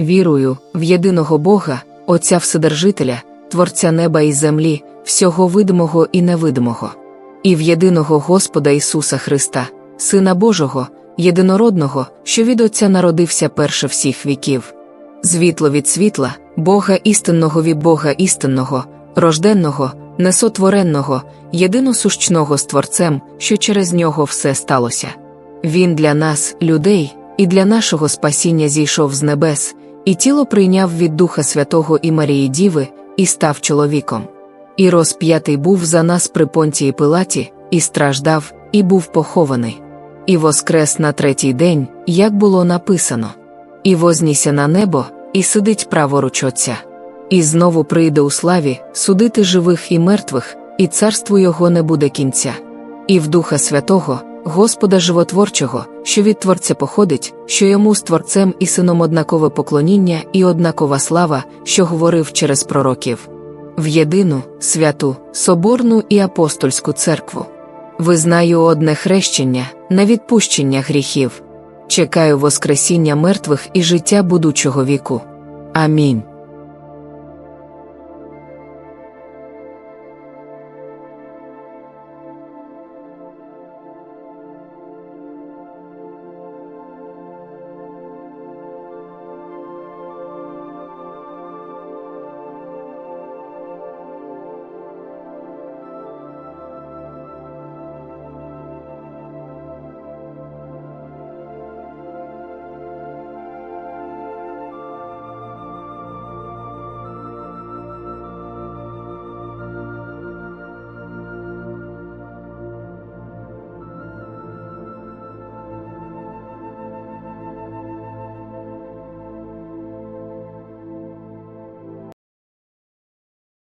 Вірую в єдиного Бога, Отця Вседержителя, Творця неба і землі, всього видимого і невидимого, і в єдиного Господа Ісуса Христа, Сина Божого, єдинородного, що від Отця народився перше всіх віків. Звітло від світла, Бога істинного від Бога істинного, рожденного, несотвореного, єдиносущного з Творцем, що через нього все сталося. Він для нас, людей, і для нашого спасіння зійшов з небес, і тіло прийняв від Духа Святого і Марії Діви, і став чоловіком. І розп'ятий був за нас при понтії Пилаті, і страждав, і був похований. І воскрес на третій день, як було написано. І вознісся на небо, і сидить праворуч Отця. І знову прийде у славі судити живих і мертвих, і царству його не буде кінця. І в Духа Святого, Господа Животворчого, що від Творця походить, що йому з Творцем і сином однакове поклоніння і однакова слава, що говорив через пророків. В єдину, святу, соборну і апостольську церкву. Визнаю одне хрещення на відпущення гріхів. Чекаю Воскресіння мертвих і життя будучого віку. Амінь.